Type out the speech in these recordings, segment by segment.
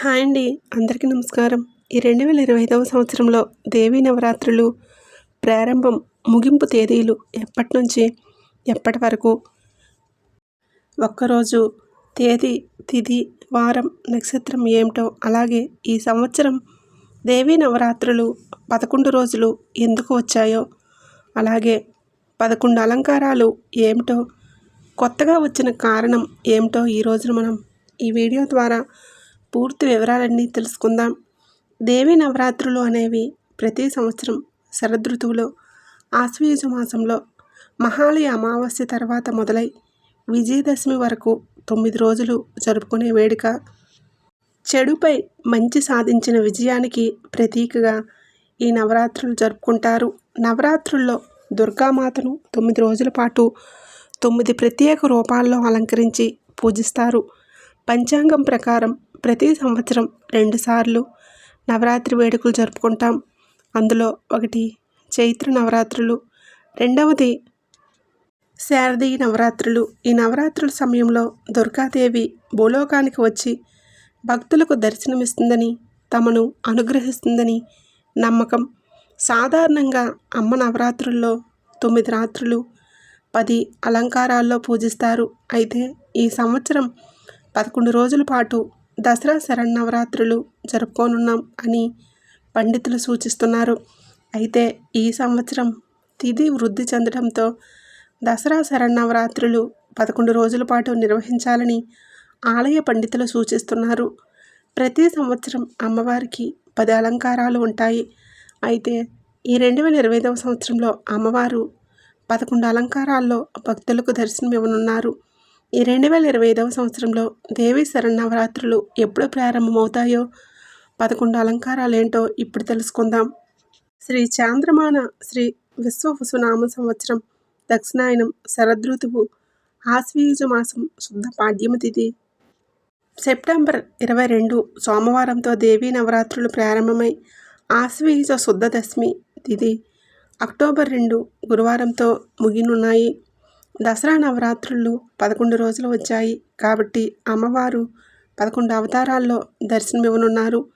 Hi అండి. అందరికీ నమస్కారం. ఈ రెండు వేల ఇరవై ఐదవ సంవత్సరంలో దేవీ నవరాత్రులు ప్రారంభం ముగింపు తేదీలు ఎప్పటి నుంచి ఎప్పటి వరకు? ఒక్కరోజు తేదీ తిథి వారం నక్షత్రం ఏమిటో అలాగే ఈ సంవత్సరం దేవీ నవరాత్రులు పదకొండు రోజులు ఎందుకు వచ్చాయో అలాగే పదకొండు అలంకారాలు ఏమిటో కొత్తగా వచ్చిన కారణం ఏమిటో ఈ రోజున మనం ఈ వీడియో ద్వారా పూర్తి వివరాలన్నీ తెలుసుకుందాం. దేవి నవరాత్రులు అనేవి ప్రతి సంవత్సరం శరదృతువులో ఆశ్వయుజ మాసంలో మహాలయ అమావాస్య తర్వాత మొదలై విజయదశమి వరకు తొమ్మిది రోజులు జరుపుకునే వేడుక. చెడుపై మంచి సాధించిన విజయానికి ప్రతీకగా ఈ నవరాత్రులు జరుపుకుంటారు. నవరాత్రుల్లో దుర్గామాతను తొమ్మిది రోజుల పాటు తొమ్మిది ప్రత్యేక రూపాల్లో అలంకరించి పూజిస్తారు. పంచాంగం ప్రకారం ప్రతి సంవత్సరం రెండుసార్లు నవరాత్రి వేడుకలు జరుపుకుంటాం. అందులో ఒకటి చైత్ర నవరాత్రులు రెండవది శారదీయ నవరాత్రులు. ఈ నవరాత్రుల సమయంలో దుర్గాదేవి భూలోకానికి వచ్చి భక్తులకు దర్శనమిస్తుందని తమను అనుగ్రహిస్తుందని నమ్మకం. సాధారణంగా అమ్మ నవరాత్రుల్లో తొమ్మిది రాత్రులు పది అలంకారాల్లో పూజిస్తారు. అయితే ఈ సంవత్సరం పదకొండు రోజుల పాటు దసరా శరన్నవరాత్రులు జరుపుకోనున్నాం అని పండితులు సూచిస్తున్నారు. అయితే ఈ సంవత్సరం తిథి వృద్ధి చెందడంతో దసరా శరన్నవరాత్రులు పదకొండు రోజుల పాటు నిర్వహించాలని ఆలయ పండితులు సూచిస్తున్నారు. ప్రతి సంవత్సరం అమ్మవారికి పది అలంకారాలు ఉంటాయి. అయితే ఈ రెండు వేల ఇరవై ఐదవ సంవత్సరంలో అమ్మవారు పదకొండు అలంకారాల్లో భక్తులకు దర్శనం ఇవ్వనున్నారు ఈ రెండు వేల ఇరవై ఐదవ సంవత్సరంలో దేవీ శరన్నవరాత్రులు ఎప్పుడు ప్రారంభమవుతాయో పదకొండు అలంకారాలు ఏంటో ఇప్పుడు తెలుసుకుందాం. శ్రీ చాంద్రమాన శ్రీ విశ్వవసునామ సంవత్సరం దక్షిణాయనం శరదృతువు ఆశ్వీజ మాసం శుద్ధ పాడ్యమ తిథి. సెప్టెంబర్ ఇరవై రెండు సోమవారంతో దేవీ నవరాత్రులు ప్రారంభమై ఆశ్వీజ శుద్ధ దశమి తిథి. అక్టోబర్ రెండు గురువారంతో ముగినున్నాయి. దసరా నవరాత్రులు పదకొండు రోజులు వచ్చాయి కాబట్టి అమ్మవారు పదకొండు అవతారాల్లో దర్శనమివ్వనున్నారు.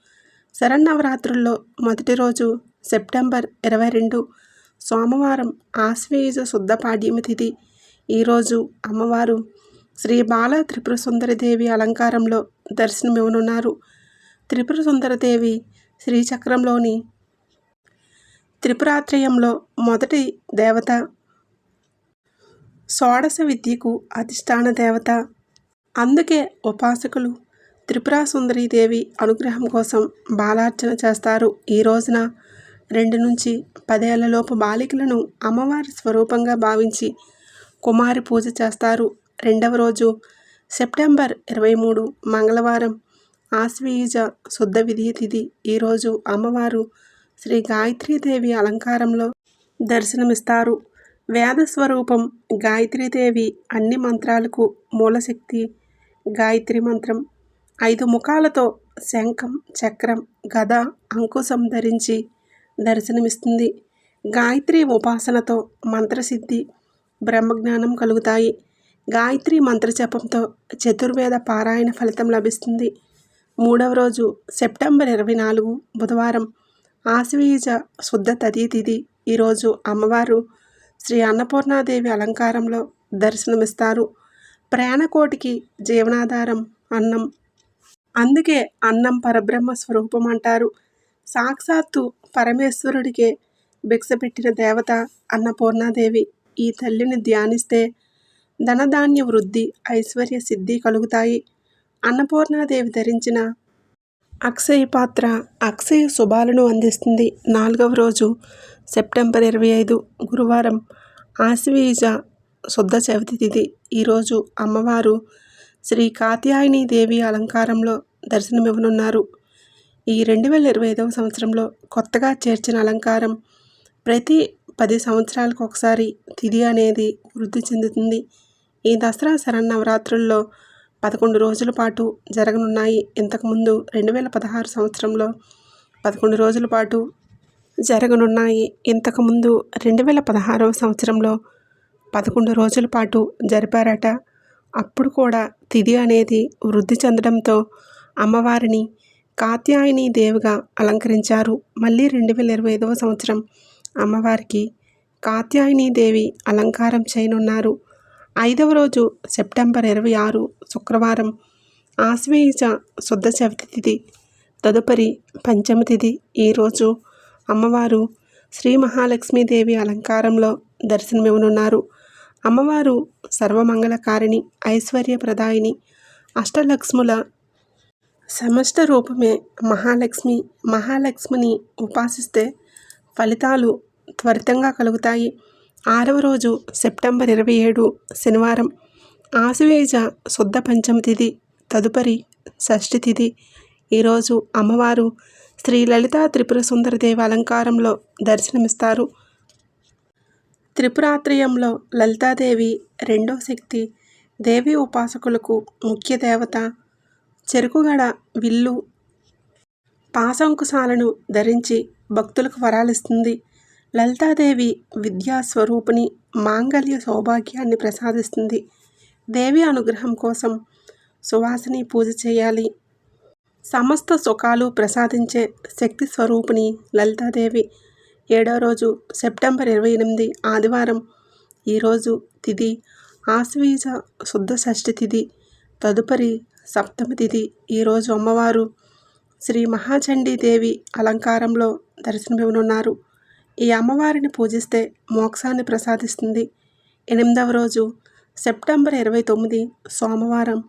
శరన్నవరాత్రుల్లో మొదటి రోజు సెప్టెంబర్ ఇరవై రెండు సోమవారం ఆశ్వేయుజ శుద్ధ పాడ్యమి తిథి. ఈరోజు అమ్మవారు శ్రీ బాల త్రిపుర సుందరదేవి అలంకారంలో దర్శనమివ్వనున్నారు. త్రిపుర సుందరదేవి శ్రీచక్రంలోని త్రిపురాత్రయంలో మొదటి దేవత షోడశ విద్యకు అధిష్టాన దేవత. అందుకే ఉపాసకులు త్రిపురా దేవి అనుగ్రహం కోసం బాలార్చన చేస్తారు. ఈ రోజున రెండు నుంచి పదేళ్ళలోపు బాలికలను అమ్మవారి స్వరూపంగా భావించి కుమారి పూజ చేస్తారు. రెండవ రోజు సెప్టెంబర్ ఇరవై మూడు మంగళవారం ఆశ్వీయుజ శుద్ధ విధి తిథి. ఈరోజు అమ్మవారు శ్రీ గాయత్రీదేవి అలంకారంలో దర్శనమిస్తారు. వేదస్వరూపం గాయత్రీదేవి అన్ని మంత్రాలకు మూలశక్తి గాయత్రి మంత్రం. ఐదు ముఖాలతో శంఖం చక్రం గద అంకుశం ధరించి దర్శనమిస్తుంది. గాయత్రి ఉపాసనతో మంత్రసిద్ధి బ్రహ్మజ్ఞానం కలుగుతాయి. గాయత్రి మంత్రజపంతో చతుర్వేద పారాయణ ఫలితం లభిస్తుంది. మూడవ రోజు సెప్టెంబర్ ఇరవై నాలుగు బుధవారం. ఆశ్వీజ శుద్ధ తదీ తిథి ఈరోజు అమ్మవారు శ్రీ అన్నపూర్ణాదేవి అలంకారంలో దర్శనమిస్తారు. ప్రాణకోటికి జీవనాధారం అన్నం. అందుకే అన్నం పరబ్రహ్మ స్వరూపం అంటారు సాక్షాత్తు పరమేశ్వరుడికే భిక్షపెట్టిన దేవత అన్నపూర్ణాదేవి. ఈ తల్లిని ధ్యానిస్తే ధనధాన్య వృద్ధి ఐశ్వర్య సిద్ధి కలుగుతాయి. అన్నపూర్ణాదేవి ధరించిన అక్షయ పాత్ర అక్షయ శుభాలను అందిస్తుంది. నాలుగవ రోజు సెప్టెంబర్ ఇరవై ఐదు గురువారం ఆశ్వీజ శుద్ధ చవితి తిథి. ఈరోజు అమ్మవారు శ్రీ కాత్యాయని దేవి అలంకారంలో దర్శనమివ్వనున్నారు. ఈ రెండు వేల ఇరవై ఐదవ సంవత్సరంలో కొత్తగా చేర్చిన అలంకారం ప్రతి పది సంవత్సరాలకు ఒకసారి తిథి అనేది వృద్ధి చెందుతుంది. ఈ దసరా శరన్నవరాత్రుల్లో పదకొండు రోజుల పాటు జరగనున్నాయి. ఇంతకుముందు రెండు వేల పదహారు సంవత్సరంలో పదకొండు రోజుల పాటు జరగనున్నాయి. ఇంతకుముందు రెండు వేల పదహారవ సంవత్సరంలో పదకొండు రోజుల పాటు జరిపారట. అప్పుడు కూడా తిథి అనేది వృద్ధి చెందడంతో అమ్మవారిని కాత్యాయని దేవిగా అలంకరించారు. మళ్ళీ రెండు వేల ఇరవై ఐదవ సంవత్సరం అమ్మవారికి కాత్యాయని దేవి అలంకారం చేయనున్నారు. ఐదవ రోజు సెప్టెంబర్ ఇరవై ఆరు శుక్రవారం ఆశ్వేయుజ శుద్ధ చవితి తిథి తదుపరి పంచమ తిథి. ఈరోజు అమ్మవారు శ్రీ మహాలక్ష్మీదేవి అలంకారంలో దర్శనమివ్వనున్నారు. అమ్మవారు సర్వమంగళకారిణి ఐశ్వర్యప్రదాయిని అష్టలక్ష్ముల సమష్ట రూపమే మహాలక్ష్మి. మహాలక్ష్మిని ఉపాసిస్తే ఫలితాలు త్వరితంగా కలుగుతాయి. ఆరవ రోజు సెప్టెంబర్ ఇరవై ఏడు శనివారం. ఆశువేజ శుద్ధ పంచమి తిథి తదుపరి షష్ఠి తిథి. ఈరోజు అమ్మవారు శ్రీ లలితా త్రిపుర సుందరదేవి అలంకారంలో దర్శనమిస్తారు. త్రిపురాత్రయంలో లలితాదేవి రెండో శక్తి దేవి ఉపాసకులకు ముఖ్య దేవత. చెరుకుగడ విల్లు పాశంకుశాలను ధరించి భక్తులకు వరాలిస్తుంది. లలితాదేవి విద్యా స్వరూపిణి మాంగళ్య సౌభాగ్యాన్ని ప్రసాదిస్తుంది. దేవి అనుగ్రహం కోసం సువాసిని పూజ చేయాలి. సమస్త సుఖాలు ప్రసాదించే శక్తి స్వరూపిణి లలితాదేవి. ఏడో రోజు సెప్టెంబర్ ఇరవై ఎనిమిది ఆదివారం. ఈరోజు తిథి ఆశ్వీజ శుద్ధ షష్ఠి తిథి తదుపరి సప్తమి తిథి ఈరోజు అమ్మవారు శ్రీ మహాచండీదేవి అలంకారంలో దర్శనమివ్వనున్నారు. ఈ అమ్మవారిని పూజిస్తే మోక్షాన్ని ప్రసాదిస్తుంది. ఎనిమిదవ రోజు సెప్టెంబర్ ఇరవై తొమ్మిది సోమవారం.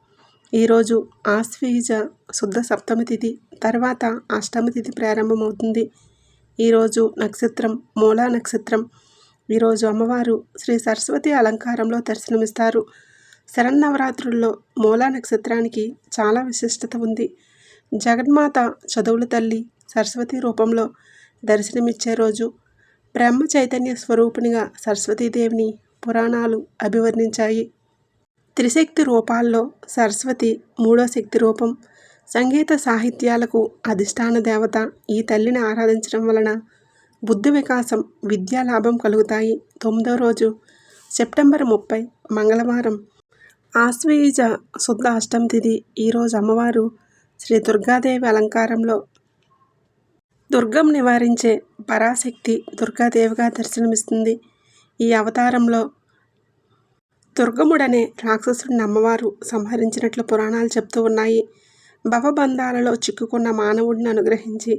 ఈరోజు ఆశ్వీజ శుద్ధ సప్తమి తిథి తర్వాత అష్టమి తిథి ప్రారంభమవుతుంది. ఈరోజు నక్షత్రం మూలా నక్షత్రం. ఈరోజు అమ్మవారు శ్రీ సరస్వతి అలంకారంలో దర్శనమిస్తారు. శరన్నవరాత్రుల్లో మూలా నక్షత్రానికి చాలా విశిష్టత ఉంది. జగన్మాత చదువుల తల్లి సరస్వతి రూపంలో దర్శనమిచ్చే రోజు బ్రహ్మ చైతన్య స్వరూపిణిగా సరస్వతీదేవిని పురాణాలు అభివర్ణించాయి. త్రిశక్తి రూపాల్లో సరస్వతి మూడో శక్తి రూపం సంగీత సాహిత్యాలకు అధిష్టాన దేవత ఈ తల్లిని ఆరాధించడం వలన బుద్ధి వికాసం విద్యా లాభం కలుగుతాయి. తొమ్మిదో రోజు సెప్టెంబర్ ముప్పై మంగళవారం ఆశ్వయుజ శుద్ధ అష్టమి తిథి. ఈరోజు అమ్మవారు శ్రీ దుర్గాదేవి అలంకారంలో దుర్గం నివారించే పరాశక్తి దుర్గాదేవిగా దర్శనమిస్తుంది. ఈ అవతారంలో దుర్గముడనే రాక్షసుడిని అమ్మవారు సంహరించినట్లు పురాణాలు చెప్తూ ఉన్నాయి. భవబంధాలలో చిక్కుకున్న మానవుడిని అనుగ్రహించి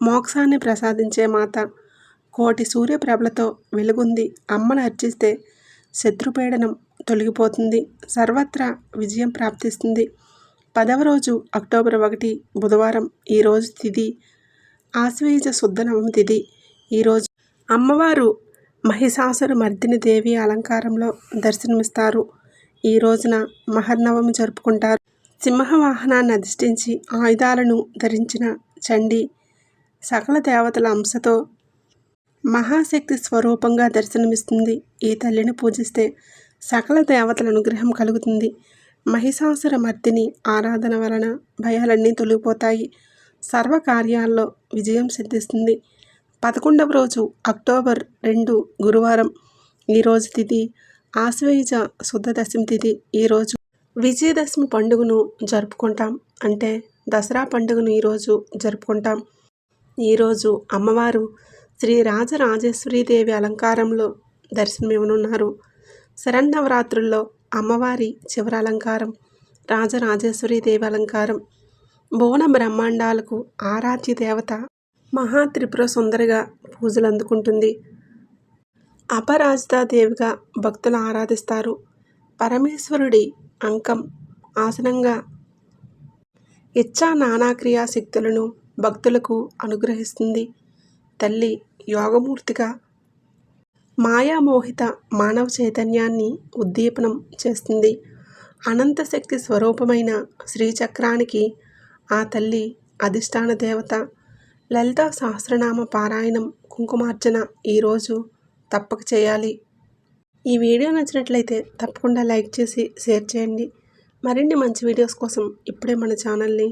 మోక్షాన్ని ప్రసాదించే మాత కోటి సూర్యప్రభలతో వెలుగుంది. అమ్మను అర్చిస్తే శత్రుపీడనం తొలగిపోతుంది. సర్వత్రా విజయం ప్రాప్తిస్తుంది. పదవ రోజు అక్టోబర్ ఒకటి బుధవారం ఈరోజు తిథి ఆశ్వీజ శుద్ధ నవమి తిథి. ఈరోజు అమ్మవారు మహిషాసుర మర్దిని దేవి అలంకారంలో దర్శనమిస్తారు. ఈ రోజున మహర్నవమి జరుపుకుంటారు. సింహవాహనాన్ని అధిష్ఠించి ఆయుధాలను ధరించిన చండి సకల దేవతల అంశతో మహాశక్తి స్వరూపంగా దర్శనమిస్తుంది. ఈ తల్లిని పూజిస్తే సకల దేవతల అనుగ్రహం కలుగుతుంది. మహిషాసుర మర్దిని ఆరాధన వలన భయాలన్నీ తొలగిపోతాయి. సర్వకార్యాల్లో విజయం సిద్ధిస్తుంది. పదకొండవ రోజు అక్టోబర్ రెండు గురువారం. ఈరోజు తిథి. ఆశ్వయుజ శుద్ధ దశమి తిథి. ఈరోజు విజయదశమి పండుగను జరుపుకుంటాం. అంటే దసరా పండుగను ఈరోజు జరుపుకుంటాం. ఈరోజు అమ్మవారు శ్రీ రాజరాజేశ్వరీదేవి అలంకారంలో దర్శనమివ్వనున్నారు. శరన్నవరాత్రుల్లో అమ్మవారి చివరి అలంకారం రాజరాజేశ్వరీదేవి అలంకారం భువన బ్రహ్మాండాలకు ఆరాధ్య దేవత మహాత్రిపుర సుందరిగా పూజలు అందుకుంటుంది. అపరాజితాదేవిగా భక్తులు ఆరాధిస్తారు. పరమేశ్వరుడి అంకం ఆసనంగా ఇచ్చా నానాక్రియా శక్తులను భక్తులకు అనుగ్రహిస్తుంది. తల్లి యోగమూర్తిగా మాయామోహిత మానవ చైతన్యాన్ని ఉద్దీపనం చేస్తుంది. అనంత శక్తి స్వరూపమైన శ్రీచక్రానికి ఆ తల్లి అధిష్టాన దేవత. లలిత సహస్రనామ పారాయణం కుంకుమార్చన ఈరోజు తప్పక చేయాలి. ఈ వీడియో నచ్చినట్లయితే తప్పకుండా లైక్ చేసి షేర్ చేయండి. మరిన్ని మంచి వీడియోస్ కోసం ఇప్పుడే మన ఛానల్ని